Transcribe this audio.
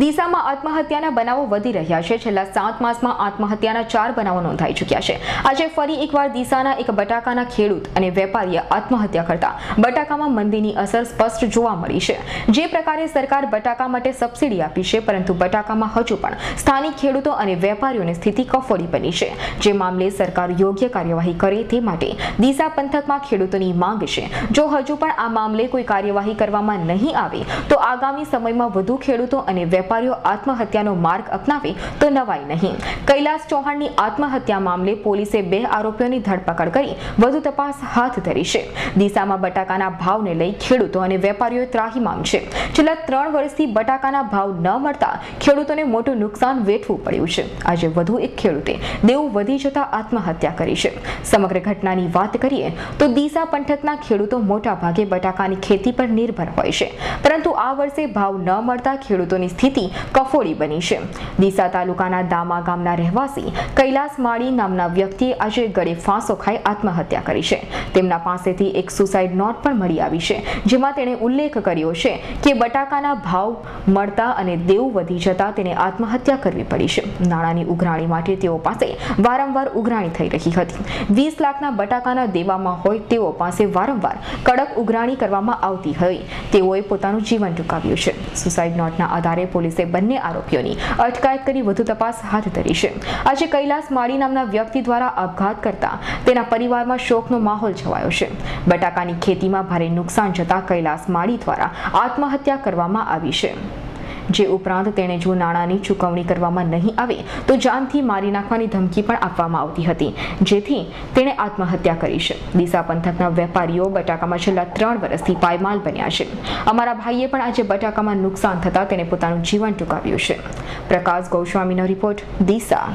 દિશામાં આત્મહત્યાના બનાવો વધી રહ્યા છે. છેલ્લા સાત માસમાં આત્મહત્યાના ચાર બનાવો નોંધાઈ ચૂક્યા છે. આજે ફરી એકવાર દિશાના એક બટાકાના ખેડૂત અને વેપારીએ આત્મહત્યા કરતા બટાકામાં મંદીની અસર સ્પષ્ટ જોવા મળી છે. જે પ્રકારે સરકાર બટાકા માટે સબસિડી આપી છે, પરંતુ બટાકામાં હજુ પણ સ્થાનિક ખેડૂતો અને વેપારીઓની સ્થિતિ કફોડી બની છે. જે મામલે સરકાર યોગ્ય કાર્યવાહી કરે તે માટે દિશા પંથકમાં ખેડૂતોની માંગ છે. જો હજુ પણ આ મામલે કોઈ કાર્યવાહી કરવામાં નહીં આવે, તો આગામી સમયમાં વધુ ખેડૂતો અને વેપારીઓ આત્મહત્યાનો માર્ગ અપનાવે તો નવાઈ નહીં. કૈલાસ ચૌહાણની આત્મહત્યા મામલે પોલીસે બે આરોપીઓની ધરપકડ કરી વધુ તપાસ હાથ ધરી છે. દિશામાં બટાકાના ભાવને લઈ ખેડૂતો અને વેપારીઓ ત્રાહીમામ છે. છેલ્લા ત્રણ વર્ષથી બટાકાના ભાવ ન મળતા ખેડૂતોને મોટું નુકસાન વેઠવું પડ્યું છે. આજે વધુ એક ખેડૂતે દેવું વધી જતા આત્મહત્યા કરી છે. સમગ્ર ઘટનાની વાત કરીએ તો દિશા પંથકના ખેડૂતો મોટા ભાગે બટાકાની ખેતી પર નિર્ભર હોય છે. પરંતુ આ વર્ષે ભાવ ન મળતા ખેડૂતોની સ્થિતિ કફોડી બની છે. ડીસા તાલુકાના દામા ગામના રહેવાસી કૈલાસ માળી નામના વ્યક્તિએ આજે ગળે ફાંસો ખાઈ આત્મહત્યા કરી છે. તેમના પાસેથી એક સુસાઇડ નોટ પણ મળી આવી છે, જેમાં તેણે ઉલ્લેખ કર્યો છે કે બટાકાના ભાવ મળતા અને દેવું વધી જતા તેને આત્મહત્યા કરવી પડી છે. નાણાંની ઉઘરાણી માટે તેઓ પાસે વારંવાર ઉઘરાણી થઈ રહી હતી. વીસ લાખના બટાકાના દેવામાં હોય તેઓ પાસે વારંવાર કડક ઉઘરાણી કરવામાં આવતી હોય તેઓએ પોતાનું જીવન ટૂંકાવ્યું છે. સુસાઇડ નોટના આધારે પોલીસે બંને આરોપીઓની અટકાયત કરી વધુ તપાસ હાથ ધરી છે. આજે કૈલાસ માળી નામના વ્યક્તિ દ્વારા આપઘાત કરતા તેના પરિવારમાં શોકનો માહોલ છવાયો છે. બટાકાની ખેતીમાં ભારે નુકસાન જતા કૈલાસ માળી દ્વારા આત્મહત્યા કરવામાં આવી છે. જે ઉપરાંત તેણે જો નાણાંની ચૂકવણી કરવામાં નહીં આવે, તો જાનથી મારી નાખવાની ધમકી પણ આપવામાં આવતી હતી. જેથી તેણે આત્મહત્યા કરી છે. દિશા પંથકના વેપારીઓ બટાકામાં છેલ્લા ત્રણ વર્ષથી પાયમાલ બન્યા છે. અમારા ભાઈએ પણ આજે બટાકામાં નુકસાન થતાં તેણે પોતાનું જીવન ટૂંકાવ્યું છે. પ્રકાશ ગોસ્વામીનો રિપોર્ટ દિશા